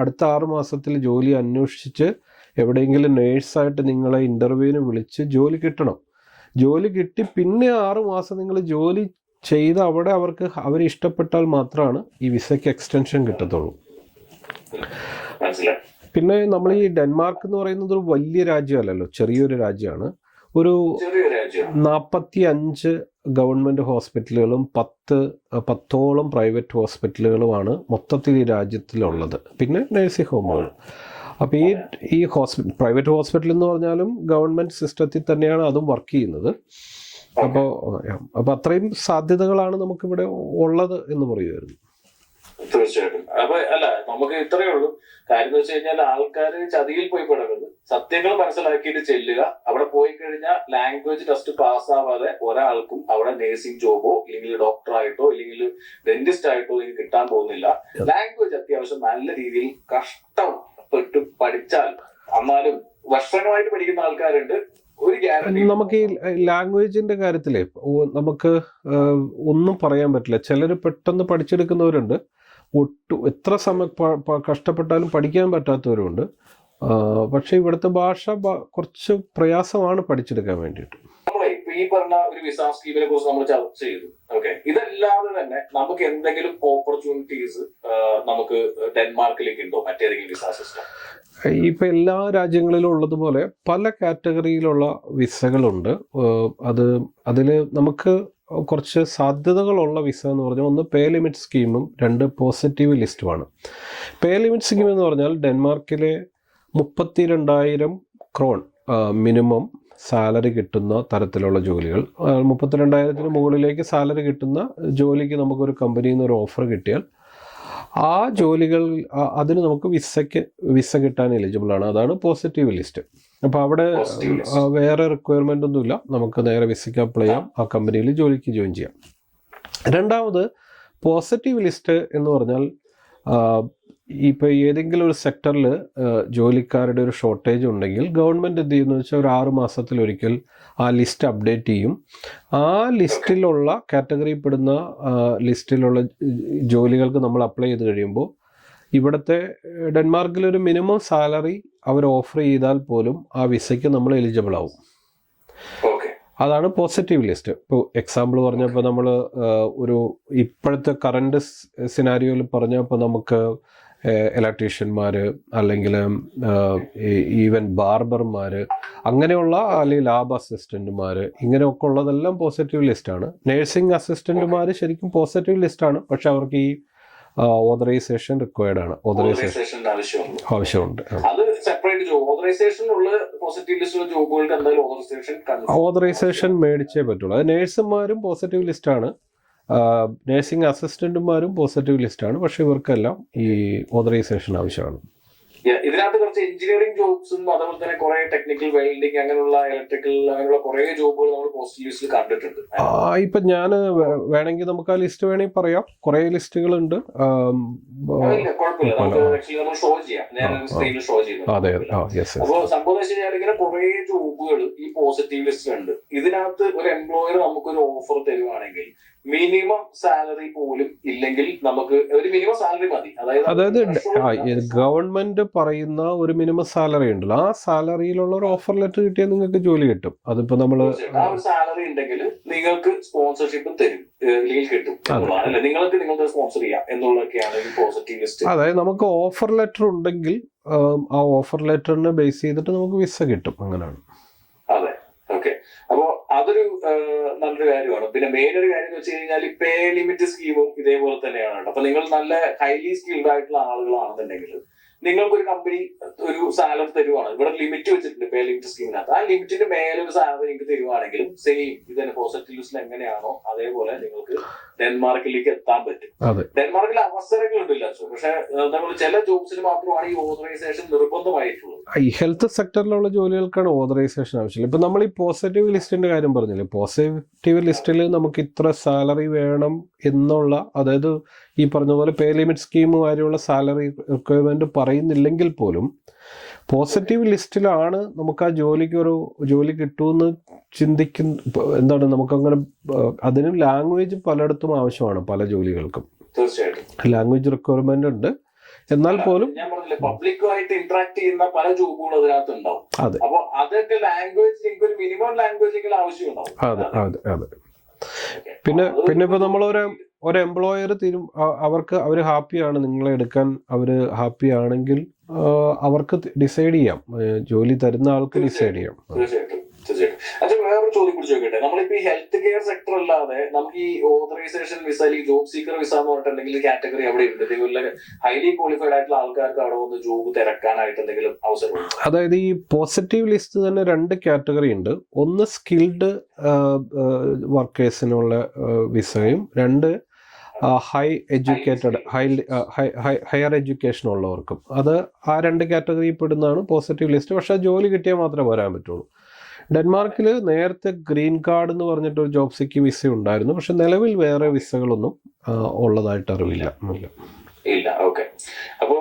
അടുത്ത ആറ് മാസത്തിൽ ജോലി അന്വേഷിച്ച് എവിടെയെങ്കിലും നേഴ്സായിട്ട് നിങ്ങളെ ഇന്റർവ്യൂവിന് വിളിച്ച് ജോലി കിട്ടണം. ജോലി കിട്ടി പിന്നെ ആറ് മാസം നിങ്ങൾ ജോലി ചെയ്ത് അവിടെ അവർക്ക് അവർ ഇഷ്ടപ്പെട്ടാൽ മാത്രമാണ് ഈ വിസയ്ക്ക് എക്സ്റ്റൻഷൻ കിട്ടത്തുള്ളൂ. പിന്നെ നമ്മൾ ഈ ഡെൻമാർക്ക് എന്ന് പറയുന്നത് ഒരു വലിയ രാജ്യമല്ലല്ലോ ചെറിയൊരു രാജ്യമാണ്. ഒരു നാൽപ്പത്തി അഞ്ച് ഗവൺമെന്റ് ഹോസ്പിറ്റലുകളും പത്ത് പത്തോളം പ്രൈവറ്റ് ഹോസ്പിറ്റലുകളുമാണ് മൊത്തത്തിൽ ഈ രാജ്യത്തിലുള്ളത്. പിന്നെ നഴ്സിംഗ് ഹോമുകൾ. അപ്പോൾ ഈ ഈ ഹോസ്പിറ്റൽ പ്രൈവറ്റ് ഹോസ്പിറ്റൽ എന്ന് പറഞ്ഞാലും ഗവൺമെന്റ് സിസ്റ്റത്തിൽ തന്നെയാണ് അതും വർക്ക് ചെയ്യുന്നത്. അപ്പോൾ അപ്പോൾ അത്രയും സാധ്യതകളാണ് നമുക്കിവിടെ ഉള്ളത് എന്ന് പറയുമായിരുന്നു തീർച്ചയായിട്ടും. അപ്പൊ അല്ല നമുക്ക് ഇത്രയേ ഉള്ളൂ. കാര്യം എന്ന് വെച്ച് കഴിഞ്ഞാൽ ആൾക്കാർ ചതിയിൽ പോയി പെടരുത്. സത്യങ്ങൾ മനസ്സിലാക്കിയിട്ട് ചെല്ലുക. അവിടെ പോയി കഴിഞ്ഞാൽ ലാംഗ്വേജ് ടെസ്റ്റ് പാസ്സാവാതെ ഒരാൾക്കും അവിടെ നേഴ്സിംഗ് ജോബോ ഇല്ലെങ്കിൽ ഡോക്ടർ ആയിട്ടോ ഇല്ലെങ്കിൽ ഡെന്റിസ്റ്റ് ആയിട്ടോ ഇനി കിട്ടാൻ പോകുന്നില്ല. ലാംഗ്വേജ് അത്യാവശ്യം നല്ല രീതിയിൽ കഷ്ടപ്പെട്ട് പഠിച്ചാൽ എന്നാലും വർഷങ്ങളായിട്ട് പഠിക്കുന്ന ആൾക്കാരുണ്ട്. നമുക്ക് ഈ ലാംഗ്വേജിന്റെ കാര്യത്തിലേ നമുക്ക് ഒന്നും പറയാൻ പറ്റില്ല. ചിലർ പെട്ടെന്ന് പഠിച്ചെടുക്കുന്നവരുണ്ട്. ഒട്ടും എത്ര സമയം കഷ്ടപ്പെട്ടാലും പഠിക്കാൻ പറ്റാത്തവരുണ്ട്. പക്ഷേ ഇവിടുത്തെ ഭാഷ കുറച്ച് പ്രയാസമാണ് പഠിച്ചെടുക്കാൻ വേണ്ടിയിട്ട്. ഈ പറഞ്ഞ ഒരു വിസ സ്കീമിനെ കുറിച്ച് നമ്മൾ ചർച്ച ചെയ്തു. ഓക്കെ ഇതല്ലാതെ തന്നെ നമുക്ക് എന്തെങ്കിലും ഓപ്പർച്യൂണിറ്റീസ് നമുക്ക് ഡെൻമാർക്കിലേക്ക് ഉണ്ടോ മറ്റേതെങ്കിലും വിസ സിസ്റ്റം ഇപ്പൊ എല്ലാ രാജ്യങ്ങളിലും ഉള്ളതുപോലെ പല കാറ്റഗറിയിലുള്ള വിസകളുണ്ട് അത് അതിൽ നമുക്ക് കുറച്ച് സാധ്യതകളുള്ള വിസ എന്ന് പറഞ്ഞാൽ ഒന്ന് പേ ലിമിറ്റ് സ്കീമും രണ്ട് പോസിറ്റീവ് ലിസ്റ്റുമാണ് പേ ലിമിറ്റ് സ്കീം എന്ന് പറഞ്ഞാൽ ഡെൻമാർക്കിലെ മുപ്പത്തി രണ്ടായിരം ക്രോൺ മിനിമം സാലറി കിട്ടുന്ന തരത്തിലുള്ള ജോലികൾ. മുപ്പത്തിരണ്ടായിരത്തിന് മുകളിലേക്ക് സാലറി കിട്ടുന്ന ജോലിക്ക് നമുക്കൊരു കമ്പനിയിൽ നിന്ന് ഒരു ഓഫർ കിട്ടിയാൽ ആ ജോലികൾ അതിന് നമുക്ക് വിസയ്ക്ക് വിസ കിട്ടാൻ എലിജിബിൾ ആണ്. അതാണ് പോസിറ്റീവ് ലിസ്റ്റ് അപ്പോൾ അവിടെ വേറെ റിക്വയർമെന്റ് ഒന്നുമില്ല. നമുക്ക് നേരെ വിസയ്ക്ക് അപ്ലൈ ചെയ്യാം. ആ കമ്പനിയിൽ ജോലിക്ക് ജോയിൻ ചെയ്യാം. രണ്ടാമത് പോസിറ്റീവ് ലിസ്റ്റ് എന്ന് പറഞ്ഞാൽ ഇപ്പോൾ ഏതെങ്കിലും ഒരു സെക്ടറിൽ ജോലിക്കാരുടെ ഒരു ഷോർട്ടേജ് ഉണ്ടെങ്കിൽ ഗവൺമെന്റ് എന്ത് ചെയ്യുന്നു വെച്ചാൽ ഒരു ആറ് മാസത്തിലൊരിക്കൽ ആ ലിസ്റ്റ് അപ്ഡേറ്റ് ചെയ്യും. ആ ലിസ്റ്റിലുള്ള കാറ്റഗറിയിൽപ്പെടുന്ന ലിസ്റ്റിലുള്ള ജോലികൾക്ക് നമ്മൾ അപ്ലൈ ചെയ്ത് കഴിയുമ്പോൾ ഇവിടുത്തെ ഡെൻമാർക്കിൽ ഡെൻമാർക്കിലൊരു മിനിമം സാലറി അവർ ഓഫർ ചെയ്താൽ പോലും ആ വിസയ്ക്ക് നമ്മൾ എലിജിബിൾ ആവും. അതാണ് പോസിറ്റീവ് ലിസ്റ്റ്. ഇപ്പോൾ എക്സാമ്പിൾ പറഞ്ഞപ്പോൾ നമ്മൾ ഒരു ഇപ്പോഴത്തെ കറണ്ട് സിനാരിയോയിൽ പറഞ്ഞപ്പോൾ നമുക്ക് ഇലക്ട്രീഷ്യന്മാർ അല്ലെങ്കിൽ ഈവൻ ബാർബർമാർ അങ്ങനെയുള്ള അല്ലെങ്കിൽ ലാബ് അസിസ്റ്റന്റുമാർ ഇങ്ങനെയൊക്കെ ഉള്ളതെല്ലാം പോസിറ്റീവ് ലിസ്റ്റാണ് നേഴ്സിംഗ് അസിസ്റ്റന്റുമാർ ശരിക്കും പോസിറ്റീവ് ലിസ്റ്റാണ് പക്ഷെ അവർക്ക് ഈ ഓതറൈസേഷൻ റിക്വയർഡ് ആണ്. ഓതറൈസേഷൻ ആവശ്യമുണ്ട്. അത് സെപ്പറേറ്റ് ഓതറൈസേഷൻ മേടിച്ചേ പറ്റുള്ളൂ. അത് നേഴ്സുമാരും പോസിറ്റീവ് ലിസ്റ്റാണ് നേഴ്സിംഗ് അസിസ്റ്റന്റുമാരും പോസിറ്റീവ് ലിസ്റ്റാണ് പക്ഷെ ഇവർക്കെല്ലാം ഈ ഓതറൈസേഷൻ ആവശ്യമാണ്. ഇതിനകത്ത് കുറച്ച് എഞ്ചിനീയറിംഗ് ജോബ്സും അതുപോലെ തന്നെ കുറെ ടെക്നിക്കൽ വെൽഡിംഗ് അങ്ങനെയുള്ള ഇലക്ട്രിക്കൽ അങ്ങനെയുള്ള കുറെ ജോബുകൾ നമ്മൾ പോസ്റ്റ് ലിസ്റ്റിൽ കണ്ടിട്ടുണ്ട്. ആ, ഇപ്പൊ ഞാൻ വേണമെങ്കിൽ നമുക്ക് ആ ലിസ്റ്റ് വേണമെങ്കിൽ പറയാം. കുറെ ലിസ്റ്റുകൾ ഉണ്ട്. അതെ അപ്പൊ സംഭവം ഇങ്ങനെ കുറെ ജോബുകൾ ഈ പോസിറ്റീവ് ലിസ്റ്റിലുണ്ട് ഇതിനകത്ത് ഒരു എംപ്ലോയർ നമുക്കൊരു ഓഫർ തരുവാണെങ്കിൽ മിനിമം സാലറി പോലും ഇല്ലെങ്കിൽ നമുക്ക് ഒരു മിനിമം സാലറി മതി. അതായത് ഗവൺമെന്റ് പറയുന്ന ഒരു മിനിമം സാലറി ഉണ്ടല്ലോ. ആ സാലറിയിലുള്ള ഒരു ഓഫർ ലെറ്റർ കിട്ടിയാൽ നിങ്ങൾക്ക് ജോലി കിട്ടും. അതിപ്പോ നമ്മൾ ആ ഒരു സാലറി ഉണ്ടെങ്കിൽ നിങ്ങൾക്ക് സ്പോൺസർഷിപ്പ് തരും. അല്ലെങ്കിൽ കിട്ടും നിങ്ങൾക്ക് നിങ്ങളുടെ സ്പോൺസർ ചെയ്യാം എന്നുള്ളതൊക്കെയാണ് ഈ പോസിറ്റീവ് ലിസ്റ്റ് അതായത് നമുക്ക് ഓഫർ ലെറ്റർ ഉണ്ടെങ്കിൽ ആ ഓഫർ ലെറ്ററിനെ ബേസ് ചെയ്തിട്ട് നമുക്ക് വിസ കിട്ടും. അങ്ങനെയാണ്. അതൊരു നല്ലൊരു കാര്യമാണ്. പിന്നെ മെയിൻ ഒരു കാര്യം എന്ന് വെച്ച് കഴിഞ്ഞാൽ പേ ലിമിറ്റ് സ്കീമും ഇതേപോലെ തന്നെയാണ് കേട്ടോ. അപ്പൊ നിങ്ങൾ നല്ല ഹൈലി സ്കിൽഡ് ആയിട്ടുള്ള ആളുകളാണെന്നുണ്ടെങ്കിൽ നിങ്ങൾക്ക് ഒരു കമ്പനി ഒരു സാലറി തരുവാണ്. ഇവിടെ ലിമിറ്റ് വെച്ചിട്ടുണ്ട് പേ ലിമിറ്റ് സ്കീമിനകത്ത് ആ ലിമിറ്റിന്റെ മേലെ ഒരു സാലറി നിങ്ങൾക്ക് തരുവാണെങ്കിലും സെയിം ഇതിന് പോസിറ്റീവ് ലിസ്റ്റിൽ എങ്ങനെയാണോ അതേപോലെ നിങ്ങൾക്ക് ഡെൻമാർക്കിലേക്ക് എത്താൻ പറ്റും. ഡെൻമാർക്കിൽ അവസരങ്ങൾ ഉണ്ടല്ല പക്ഷെ നമ്മൾ ചില ജോബ്സിൽ മാത്രമാണ് ഈ ഓതറൈസേഷൻ നിർബന്ധമായിട്ടുള്ളത്. ഈ ഹെൽത്ത് സെക്ടറിലുള്ള ജോലികൾക്കാണ് ഓതറൈസേഷൻ ആവശ്യമില്ല ഇപ്പൊ നമ്മൾ ഈ പോസിറ്റീവ് ലിസ്റ്റിന്റെ കാര്യം പറഞ്ഞില്ലേ? പോസിറ്റീവ് ലിസ്റ്റിൽ നമുക്ക് ഇത്ര സാലറി വേണം എന്നുള്ള അതായത് ഈ പറഞ്ഞ പോലെ പേ ലിമിറ്റ് സ്കീം കാര്യമുള്ള സാലറി റിക്വയർമെന്റ് പറയുന്നില്ലെങ്കിൽ പോലും പോസിറ്റീവ് ലിസ്റ്റിലാണ് നമുക്ക് ആ ജോലിക്ക് ഒരു ജോലി കിട്ടുമെന്ന് ചിന്തിക്കുന്ന എന്താണ് നമുക്കങ്ങനെ അതിനും ലാംഗ്വേജ് പലയിടത്തും ആവശ്യമാണ് പല ജോലികൾക്കും. ലാംഗ്വേജ് റിക്വയർമെന്റ് ഉണ്ട്. എന്നാൽ പോലും ഞാൻ പറഞ്ഞില്ലേ പബ്ലിക്കുമായിട്ട് ഇന്ററാക്ട് ചെയ്യുന്ന പല ജോബുകളും അതിനകത്ത് ഉണ്ടാവും അപ്പൊ അതൊക്കെ ലാംഗ്വേജ് ഒരു മിനിമം ലാംഗ്വേജ് എങ്കിലും ആവശ്യമുണ്ടാവും. അതെ അതെ അതെ. പിന്നെ പിന്നെ ഇപ്പൊ നമ്മളൊരു ഒരു എംപ്ലോയർ തീരും അവർക്ക് അവർ ഹാപ്പിയാണ് നിങ്ങളെ എടുക്കാൻ അവർ ഹാപ്പി ആണെങ്കിൽ അവർക്ക് ഡിസൈഡ് ചെയ്യാം. ജോലി തരുന്ന ആൾക്ക് ഡിസൈഡ് ചെയ്യാം. അച്ഛൻ വേറൊരു ചോദ്യം കൂടി ചോദിക്കട്ടെ. നമ്മളിപ്പോ ഈ ഹെൽത്ത് കെയർ സെക്ടർ അല്ലാതെ നമുക്ക് ഈ ഓതറൈസേഷൻ വിസ അല്ലെങ്കിൽ ജോബ് സീക്കർ വിസ എന്ന് പറഞ്ഞിട്ടുണ്ടെങ്കിൽ കാറ്റഗറി അവിടെ ഉണ്ട്? ഇതേപോലെ ഹൈലി ക്വാളിഫൈഡ് ആയിട്ടുള്ള ആൾക്കാർക്ക് അവിടെ വന്ന് ജോബ് തിരക്കാനായിട്ട് എന്തെങ്കിലും അവസരം അതായത് ഈ പോസിറ്റീവ് ലിസ്റ്റ് തന്നെ രണ്ട് കാറ്റഗറി ഉണ്ട്. ഒന്ന് സ്കിൽഡ് വർക്കേഴ്സിനുള്ള വിസയും രണ്ട് high educated high higher education ഉള്ളവർക്കും. അത് ആ രണ്ട് കാറ്റഗറിയിൽ പെടുന്നതാണ് പോസിറ്റീവ് ലിസ്റ്റ് പക്ഷേ ജോലി കിട്ടിയാൽ മാത്രമേ വരാൻ പറ്റുള്ളൂ. ഡെൻമാർക്കിൽ നേരത്തെ ഗ്രീൻ കാർഡ് എന്ന് പറഞ്ഞിട്ട് ഒരു ജോബ് സിക്ക് വിസ ഉണ്ടായിരുന്നു. പക്ഷെ നിലവിൽ വേറെ വിസകളൊന്നും ഉള്ളതായിട്ട് അറിവില്ല. ഇല്ല. ഓക്കെ അപ്പോ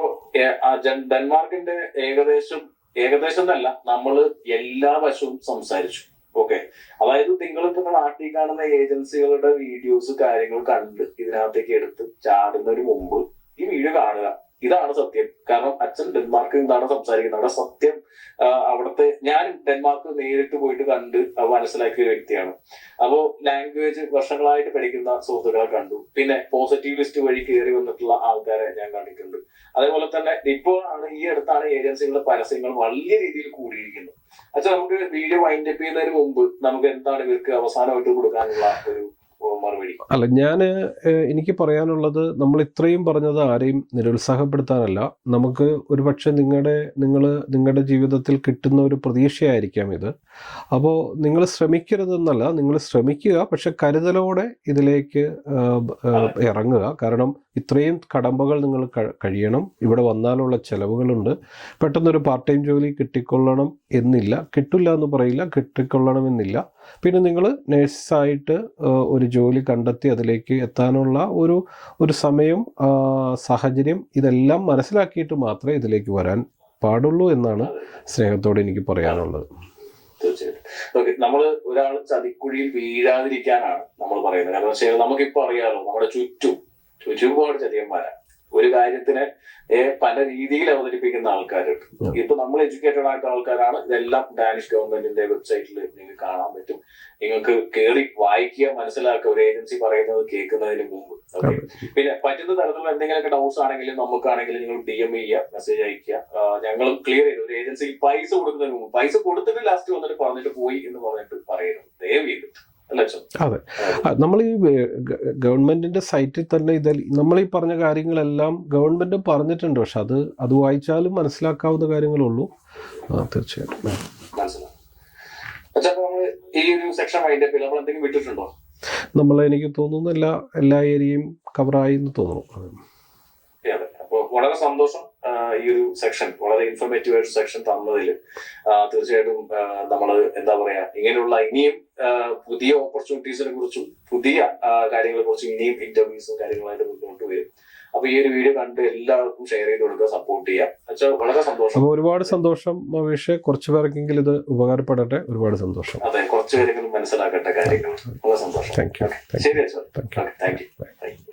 ഡെൻമാർക്കിന്റെ ഏകദേശം ഏകദേശം എന്നല്ല നമ്മൾ എല്ലാ വശവും സംസാരിച്ചു. ഓക്കെ അതായത് നിങ്ങൾ ഇപ്പൊ നാട്ടിൽ കാണുന്ന ഏജൻസികളുടെ വീഡിയോസ് കാര്യങ്ങൾ കണ്ട് ഇതിനകത്തേക്ക് എടുത്ത് ചാടുന്നതിന് മുമ്പ് ഈ വീഡിയോ കാണുക. ഇതാണ് സത്യം. കാരണം അച്ഛൻ ഡെൻമാർക്കിൽ നിന്നാണ് സംസാരിക്കുന്നത്. അവിടെ സത്യം അവിടുത്തെ ഞാൻ ഡെൻമാർക്ക് നേരിട്ട് പോയിട്ട് കണ്ട് മനസ്സിലാക്കിയ വ്യക്തിയാണ്. അപ്പോ ലാംഗ്വേജ് വർഷങ്ങളായിട്ട് പഠിക്കുന്ന സുഹൃത്തുക്കളെ കണ്ടു. പിന്നെ പോസിറ്റീവ് ലിസ്റ്റ് വഴി കയറി വന്നിട്ടുള്ള ആൾക്കാരെ ഞാൻ കണ്ടിട്ടുണ്ട്. അതേപോലെ തന്നെ ഇപ്പോഴാണ് ഈ അടുത്താണ് ഏജൻസികളുടെ പരസ്യങ്ങൾ വലിയ രീതിയിൽ കൂടിയിരിക്കുന്നത്. അച്ഛൻ നമുക്ക് വീഡിയോ വൈൻഡപ്പ് ചെയ്യുന്നതിന് മുമ്പ് നമുക്ക് എന്താണ് ഇവർക്ക് അവസാനമായിട്ട് കൊടുക്കാനുള്ള ഒരു അല്ല ഞാൻ എനിക്ക് പറയാനുള്ളത് നമ്മൾ ഇത്രയും പറഞ്ഞത് ആരെയും നിരുത്സാഹപ്പെടുത്താനല്ല. നമുക്ക് ഒരുപക്ഷെ നിങ്ങളുടെ നിങ്ങൾ നിങ്ങളുടെ ജീവിതത്തിൽ കിട്ടുന്ന ഒരു പ്രതീക്ഷയായിരിക്കാം ഇത്. അപ്പോൾ നിങ്ങൾ ശ്രമിക്കരുതെന്നല്ല നിങ്ങൾ ശ്രമിക്കുക പക്ഷെ കരുതലോടെ ഇതിലേക്ക് ഇറങ്ങുക. കാരണം ഇത്രയും കടമ്പകൾ നിങ്ങൾ കഴിയണം. ഇവിടെ വന്നാലുള്ള ചെലവുകളുണ്ട്. പെട്ടെന്നൊരു പാർട്ട് ടൈം ജോലി കിട്ടിക്കൊള്ളണം എന്നില്ല. കിട്ടില്ല എന്ന് പറയില്ല. കിട്ടിക്കൊള്ളണമെന്നില്ല. പിന്നെ നിങ്ങൾ നേഴ്സായിട്ട് ഒരു ജോലി കണ്ടെത്തി അതിലേക്ക് എത്താനുള്ള ഒരു ഒരു സമയം സാഹചര്യം ഇതെല്ലാം മനസ്സിലാക്കിയിട്ട് മാത്രമേ ഇതിലേക്ക് വരാൻ പാടുള്ളൂ എന്നാണ് സ്നേഹത്തോടെ എനിക്ക് പറയാനുള്ളത്. തീർച്ചയായിട്ടും. നമ്മൾ ഒരാൾ ചതിക്കുഴിയിൽ വീഴാതിരിക്കാനാണ് നമ്മൾ പറയുന്നത്. കാരണം വെച്ചാൽ നമുക്കിപ്പോ അറിയാലോ നമ്മുടെ ചുറ്റും ഒരുപാട് ചതിയന്മാരാണ്. ഒരു കാര്യത്തിനെ പല രീതിയിൽ അവതരിപ്പിക്കുന്ന ആൾക്കാരുണ്ട്. ഇപ്പൊ നമ്മൾ എഡ്യൂക്കേറ്റഡ് ആയിട്ടുള്ള ആൾക്കാരാണ്. ഇതെല്ലാം ഡാനിഷ് ഗവൺമെന്റിന്റെ വെബ്സൈറ്റിൽ നിങ്ങൾക്ക് കാണാൻ പറ്റും. നിങ്ങൾക്ക് കേറി വായിക്കുക മനസ്സിലാക്കുക. ഒരു ഏജൻസി പറയുന്നത് കേൾക്കുന്നതിന് മുമ്പ്. പിന്നെ പറ്റുന്ന തരത്തിലുള്ള എന്തെങ്കിലുമൊക്കെ ഡൗട്ട്സ് ആണെങ്കിലും നമുക്കാണെങ്കിലും നിങ്ങൾ ഡി എം ചെയ്യുക മെസ്സേജ് അയക്കുക. ഞങ്ങൾ ക്ലിയർ ചെയ്തു. ഒരു ഏജൻസിക്ക് പൈസ കൊടുക്കുന്നതിന് മുമ്പ്. പൈസ കൊടുത്തിട്ട് ലാസ്റ്റ് വന്നിട്ട് പറഞ്ഞിട്ട് പോയി എന്ന് പറഞ്ഞിട്ട് പറയുന്നു. ദയവ് ചെയ്തിട്ട്? അതെ. നമ്മൾ ഈ ഗവൺമെന്റിന്റെ സൈറ്റിൽ തന്നെ ഇതിൽ നമ്മൾ ഈ പറഞ്ഞ കാര്യങ്ങളെല്ലാം ഗവൺമെന്റ് പറഞ്ഞിട്ടുണ്ട്. പക്ഷെ അത് അത് വായിച്ചാലും മനസ്സിലാക്കാവുന്ന കാര്യങ്ങളുള്ളൂ. ഉള്ളൂ തീർച്ചയായിട്ടും. ഈ ഒരു സെക്ഷൻ നമ്മൾ എന്തെങ്കിലും വിട്ടിട്ടുണ്ടോ? നമ്മൾ എനിക്ക് തോന്നുന്നു എല്ലാ എല്ലാ ഏരിയയും കവറായി എന്ന് തോന്നുന്നു. വളരെ സന്തോഷം. ഈ ഒരു സെക്ഷൻ വളരെ ഇൻഫോർമേറ്റീവ് ആയിട്ട് സെക്ഷൻ തന്നതിൽ തീർച്ചയായിട്ടും നമ്മൾ എന്താ പറയാ ഇങ്ങനെയുള്ള ഇനിയും പുതിയ ഓപ്പർച്യൂണിറ്റീസിനെ കുറിച്ചും പുതിയ കാര്യങ്ങളെ കുറിച്ചും ഇനിയും ഇന്റർവ്യൂസും കാര്യങ്ങളായിട്ട് മുന്നോട്ട് വരും. അപ്പൊ ഈ ഒരു വീഡിയോ കണ്ട് എല്ലാവർക്കും ഷെയർ ചെയ്ത് കൊടുക്കുക സപ്പോർട്ട് ചെയ്യുക. വളരെ സന്തോഷം. അപ്പൊ ഒരുപാട് സന്തോഷം മഹേഷ്. കുറച്ചു പേർക്കെങ്കിലും ഇത് ഉപകാരപ്പെടട്ടെ. ഒരുപാട് സന്തോഷം. അതെ കുറച്ചു പേരെങ്കിലും മനസ്സിലാക്കട്ടെ കാര്യങ്ങൾ വളരെ സന്തോഷം. ശരി അച്ഛാ. Thank you thank you